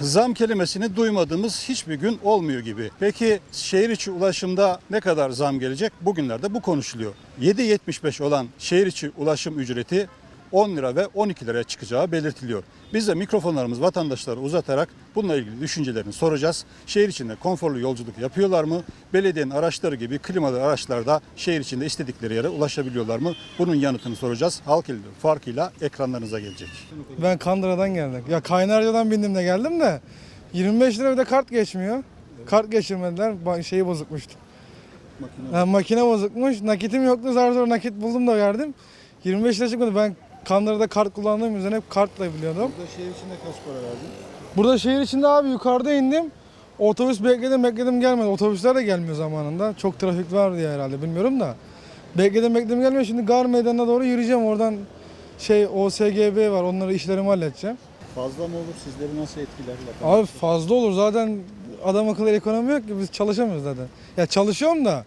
Zam kelimesini duymadığımız hiçbir gün olmuyor gibi. Peki şehir içi ulaşımda ne kadar zam gelecek? Bugünlerde bu konuşuluyor. 7.75 olan şehir içi ulaşım ücreti 10 lira ve 12 liraya çıkacağı belirtiliyor. Biz de mikrofonlarımız vatandaşlara uzatarak bununla ilgili düşüncelerini soracağız. Şehir içinde konforlu yolculuk yapıyorlar mı? Belediyenin araçları gibi klimalı araçlarda şehir içinde istedikleri yere ulaşabiliyorlar mı? Bunun yanıtını soracağız. Halk ile farkıyla ekranlarınıza gelecek. Ben Kandıra'dan geldim. Ya Kaynarca'dan bindim de geldim de 25 lira bir de kart geçmiyor. Kart geçirmediler. Şeyi bozukmuştu. Ha, makine bozukmuş. Nakitim yoktu. Zar zor nakit buldum da verdim. 25 lira çıkmadı. Ben Kandıra'da kart kullandığım yüzden hep kartla biliyordum. Burada şehir içinde kaç para verdin? Burada şehir içinde abi yukarıda indim. Otobüs bekledim bekledim gelmedi. Otobüsler de gelmiyor zamanında. Çok trafik var diye herhalde bilmiyorum da. Bekledim bekledim gelmiyor. Şimdi Gar Meydanı'na doğru yürüyeceğim. Oradan şey OSGB var. Onları işlerimi halledeceğim. Fazla mı olur? Sizleri nasıl etkiler? Abi fazla olur zaten adam akıllı ekonomi yok ki biz çalışamıyoruz zaten. Ya çalışıyorum da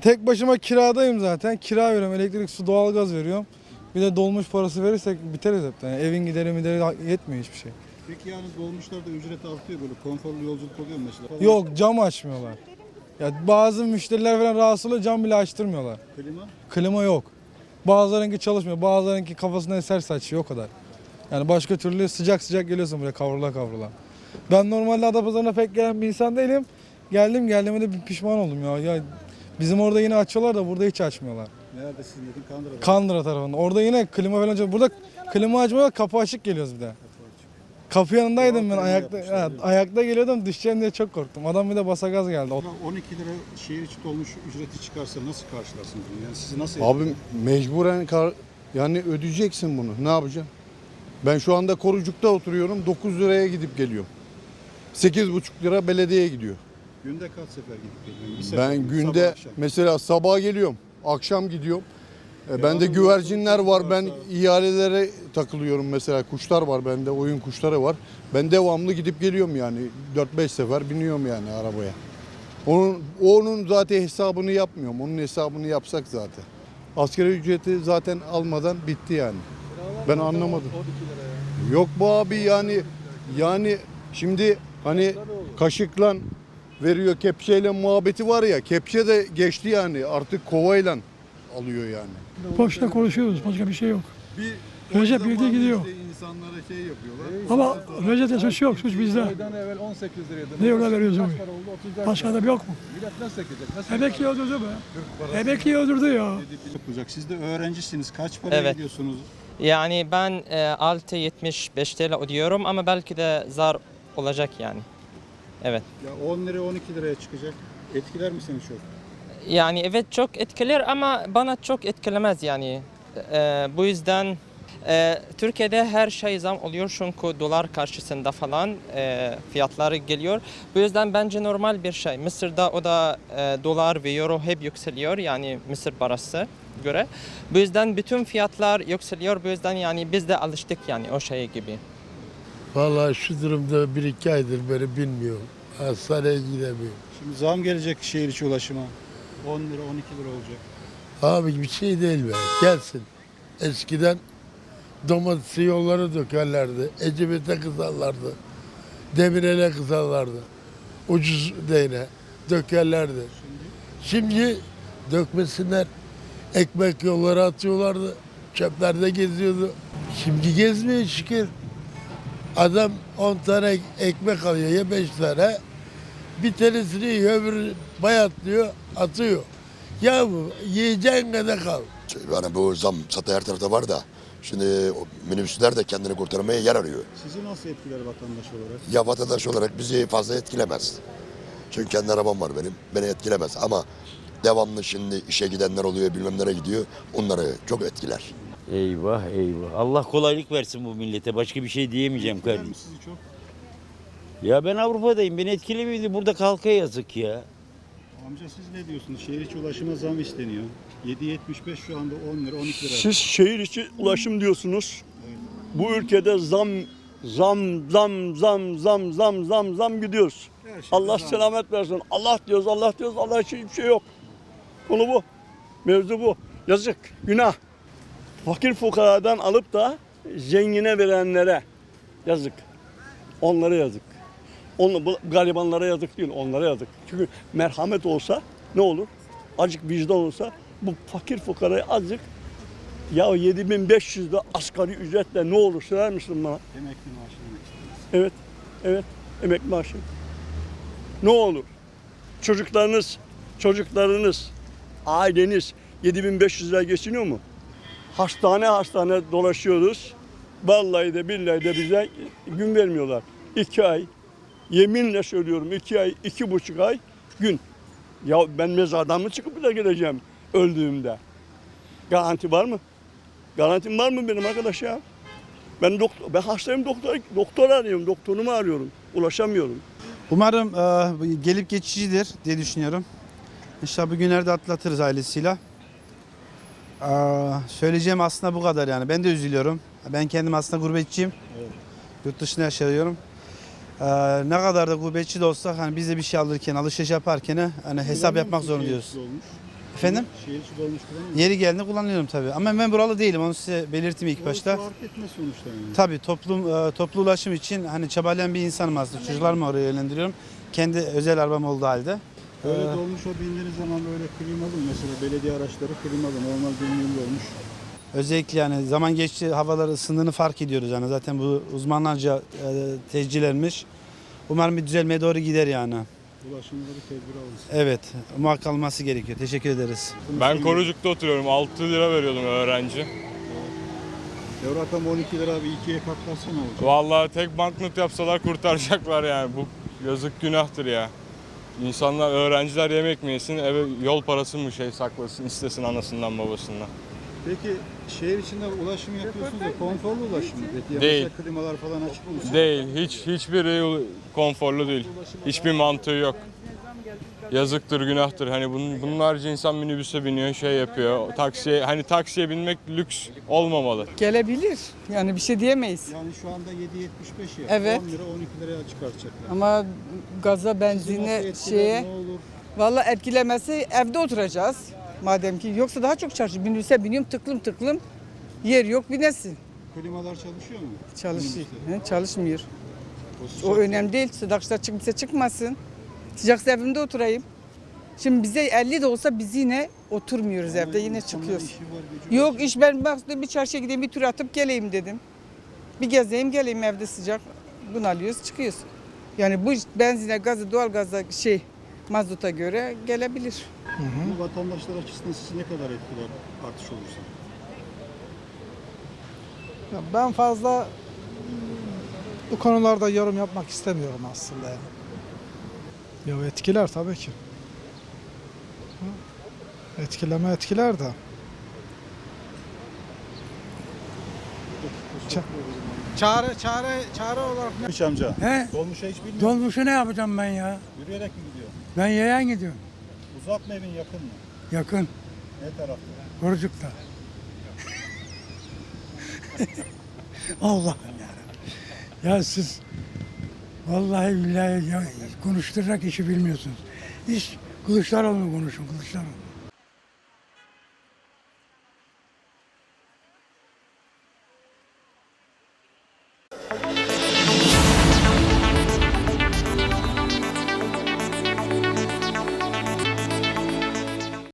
tek başıma kiradayım zaten. Kira veriyorum, elektrik, su, doğalgaz veriyorum. Bir de dolmuş parası verirsek biteriz hep. Yani evin gideri mideri yetmiyor hiçbir şey. Peki yani dolmuşlarda ücret artıyor böyle konforlu yolculuk oluyor mu mesela? Yok cam açmıyorlar. Ya bazı müşteriler falan rahatsız oluyor cam bile açtırmıyorlar. Klima? Klima yok. Bazılarınki çalışmıyor, bazılarınki kafasına eser saçıyor o kadar. Yani başka türlü sıcak sıcak geliyorsun buraya kavrula kavrula. Ben normalde Adapazarı'na pek gelen bir insan değilim. Geldim geldiğime de bir pişman oldum ya. ya. Bizim orada yine açıyorlar da burada hiç açmıyorlar. Nerede sizin dedin? Kandıra'da. Kandıra tarafında. Orada yine klima falan açıyor. Burada klima açmıyorlar kapı açık geliyoruz bir de. Kapı yanındaydım ben ayakta yapmışlar, evet, ayakta geliyordum düşeceğim diye çok korktum. Adam bir de basa gaz geldi. O- 12 lira şehir içi dolmuş ücreti çıkarsa nasıl karşılarsınız bunu? Yani sizi nasıl Abi mecburen kar, yani ödeyeceksin bunu. Ne yapacaksın? Ben şu anda Korucuk'ta oturuyorum. 9 liraya gidip geliyorum. 8,5 lira belediyeye gidiyor. Günde kaç sefer gidip geliyorsun? Bir sefer Ben mi? günde Sabah, akşam. mesela sabah geliyorum, akşam gidiyorum. E, bende güvercinler var. Ben ihalelere takılıyorum mesela. Kuşlar var bende, oyun kuşları var. Ben devamlı gidip geliyorum yani. 4-5 sefer biniyorum yani arabaya. Onun onun zaten hesabını yapmıyorum. Onun hesabını yapsak zaten. Asgari ücreti zaten almadan bitti yani. Ben anlamadım. Yok bu abi yani yani şimdi hani kaşıkla veriyor kepçeyle muhabbeti var ya kepçe de geçti yani artık kovayla alıyor yani. Boşta konuşuyoruz. Başka bir şey yok. Bir Recep birlikte gidiyor. insanlara şey yapıyorlar. Ama reçete suç yok. Suç bizde. Evvel 18 liraydı. Ne yola veriyoruz onu? para oldu? 34 Başka da yok mu? Millet nasıl ekecek? Nasıl Emekli öldürdü be. Emekli öldürdü ya. Yapılacak. Siz de öğrencisiniz. Kaç para Evet. ödüyorsunuz? Yani ben e, 6.75 TL ödüyorum ama belki de zar olacak yani. Evet. Ya 10 lira 12 liraya çıkacak. Etkiler mi seni çok? Yani evet çok etkiler ama bana çok etkilemez yani. E, bu yüzden e, Türkiye'de her şey zam oluyor çünkü dolar karşısında falan e, fiyatları geliyor. Bu yüzden bence normal bir şey. Mısır'da o da e, dolar ve euro hep yükseliyor yani Mısır parası göre. Bu yüzden bütün fiyatlar yükseliyor. Bu yüzden yani biz de alıştık yani o şey gibi. Vallahi şu durumda bir iki aydır beri bilmiyorum. Hastaneye gidemiyorum. Şimdi zam gelecek şehir içi ulaşıma. 10 lira 12 lira olacak. Abi bir şey değil be. Gelsin. Eskiden domatesi yolları dökerlerdi. Ecevit'e kızarlardı. Demirel'e kızarlardı. Ucuz değne dökerlerdi. Şimdi dökmesinler. Ekmek yolları atıyorlardı. Çöplerde geziyordu. Şimdi gezmiyor şükür. Adam 10 tane ekmek alıyor ya 5 tane. Bir tanesini yiyor, öbürü bayatlıyor, atıyor. Ya bu yiyeceğin kadar kal. Yani bu zam zaten her tarafta var da şimdi o minibüsler de kendini kurtarmaya yer arıyor. Sizi nasıl etkiler vatandaş olarak? Ya vatandaş olarak bizi fazla etkilemez. Çünkü kendi arabam var benim. Beni etkilemez ama devamlı şimdi işe gidenler oluyor bilmem nereye gidiyor. Onları çok etkiler. Eyvah eyvah. Allah kolaylık versin bu millete. Başka bir şey diyemeyeceğim Etkiler kardeşim. sizi çok? Ya ben Avrupa'dayım. Beni etkilemiyordu. Burada kalka yazık ya. Amca siz ne diyorsunuz? Şehir içi ulaşıma zam isteniyor. 7.75 şu anda 10 lira 12 lira. Siz şehir içi ulaşım diyorsunuz. Bu ülkede zam zam zam zam zam zam zam zam gidiyoruz. Her şey Allah zam. selamet versin. Allah diyoruz, Allah diyoruz. Allah için hiçbir şey yok. Konu bu. Mevzu bu. Yazık, günah. Fakir fukaradan alıp da zengine verenlere yazık. Onlara yazık. Onu, bu garibanlara yazık değil, onlara yazık. Çünkü merhamet olsa ne olur? Azıcık vicdan olsa bu fakir fukaraya azıcık ya 7500 de asgari ücretle ne olur söyler misin bana? Emekli maaşı demek. Evet, evet. Emekli maaşı. Ne olur? Çocuklarınız, çocuklarınız, aileniz 7500 lira geçiniyor mu? Hastane hastane dolaşıyoruz. Vallahi de billahi de bize gün vermiyorlar. İki ay, yeminle söylüyorum iki ay, iki buçuk ay gün. Ya ben mezardan mı çıkıp da geleceğim öldüğümde? Garanti var mı? Garantim var mı benim arkadaş ya? Ben doktor, ben hastayım doktor, doktor arıyorum, doktorumu arıyorum. Ulaşamıyorum. Umarım e, gelip geçicidir diye düşünüyorum. İnşallah bu günlerde atlatırız ailesiyle. E, söyleyeceğim aslında bu kadar yani. Ben de üzülüyorum. Ben kendim aslında gurbetçiyim. Yurt dışında yaşıyorum. E, ne kadar da gurbetçi de olsak hani biz de bir şey alırken, alışveriş yaparken hani hesap yapmak zorundayız. Efendim? Şehir içi dolmuş kullanmıyor Yeri geldiğinde kullanıyorum tabii. Ama ben buralı değilim. Onu size belirttim ilk başta. Fark etmez sonuçta yani. Tabii toplum e, toplu ulaşım için hani çabalayan bir insanım aslında. Çocuklarımı oraya yönlendiriyorum. Kendi özel arabam olduğu halde. Böyle Ee, dolmuşa bindiğiniz zaman böyle klimalı mı? Mesela belediye araçları klimalı normal günlüğün dolmuş. Özellikle yani zaman geçti havalar ısındığını fark ediyoruz yani zaten bu uzmanlarca e, tecrübelenmiş. Umarım bir düzelmeye doğru gider yani. Ulaşımda bir tedbir alınsın. Evet muhakkak alması gerekiyor. Teşekkür ederiz. Ben Korucuk'ta oturuyorum. 6 lira veriyordum öğrenci. Ya rakam 12 lira bir ikiye katlarsa ne olacak? Vallahi tek banknot yapsalar kurtaracaklar yani. Bu yazık günahtır ya. İnsanlar, öğrenciler yemek mi yesin, eve yol parası mı şey saklasın, istesin anasından babasından. Peki şehir içinde ulaşım yapıyorsunuz da konforlu ulaşım mı? Peki Değil. klimalar falan açık mı? Değil, hiç hiçbiri konforlu değil. Hiçbir mantığı yok. Yazıktır, günahtır. Hani bunun, bunlarca insan minibüse biniyor, şey yapıyor. Taksiye, hani taksiye binmek lüks olmamalı. Gelebilir. Yani bir şey diyemeyiz. Yani şu anda 7.75 ya. Evet. 10 lira 12 liraya çıkartacaklar. Ama gaza, benzine, etkiler, şeye valla etkilemesi evde oturacağız. Madem ki yoksa daha çok çarşı. Minibüse biniyorum tıklım tıklım. Yer yok binesin. Klimalar çalışıyor mu? Çalışıyor. He, çalışmıyor. O O önemli değil. Sıcakta çıkmışsa çıkmasın. Sıcaksa evimde oturayım. Şimdi bize 50 de olsa biz yine oturmuyoruz Ama evde yine çıkıyoruz. işi var. Yok iş ben bak bir çarşıya gideyim bir tur atıp geleyim dedim. Bir gezeyim geleyim evde sıcak. Bunalıyoruz çıkıyoruz. Yani bu benzine, gazı, doğal gaza şey mazota göre gelebilir. Bu vatandaşlar açısından sizi ne kadar etkiler artış olursa? Ben fazla bu konularda yorum yapmak istemiyorum aslında. Yani. Ya etkiler tabii ki. Etkileme etkiler de. Çare çare çare olarak Hiç amca. He? Dolmuşa hiç bilmiyor. Dolmuşu ne yapacağım ben ya? Yürüyerek mi gidiyor? Ben yayan gidiyorum. Uzak mı evin yakın mı? Yakın. Ne tarafta? Korucuk'ta. Allah'ım ya. Ya siz vallahi billahi ya, konuşturacak işi bilmiyorsunuz. İş Kılıçdaroğlu konuşun Kılıçdaroğlu.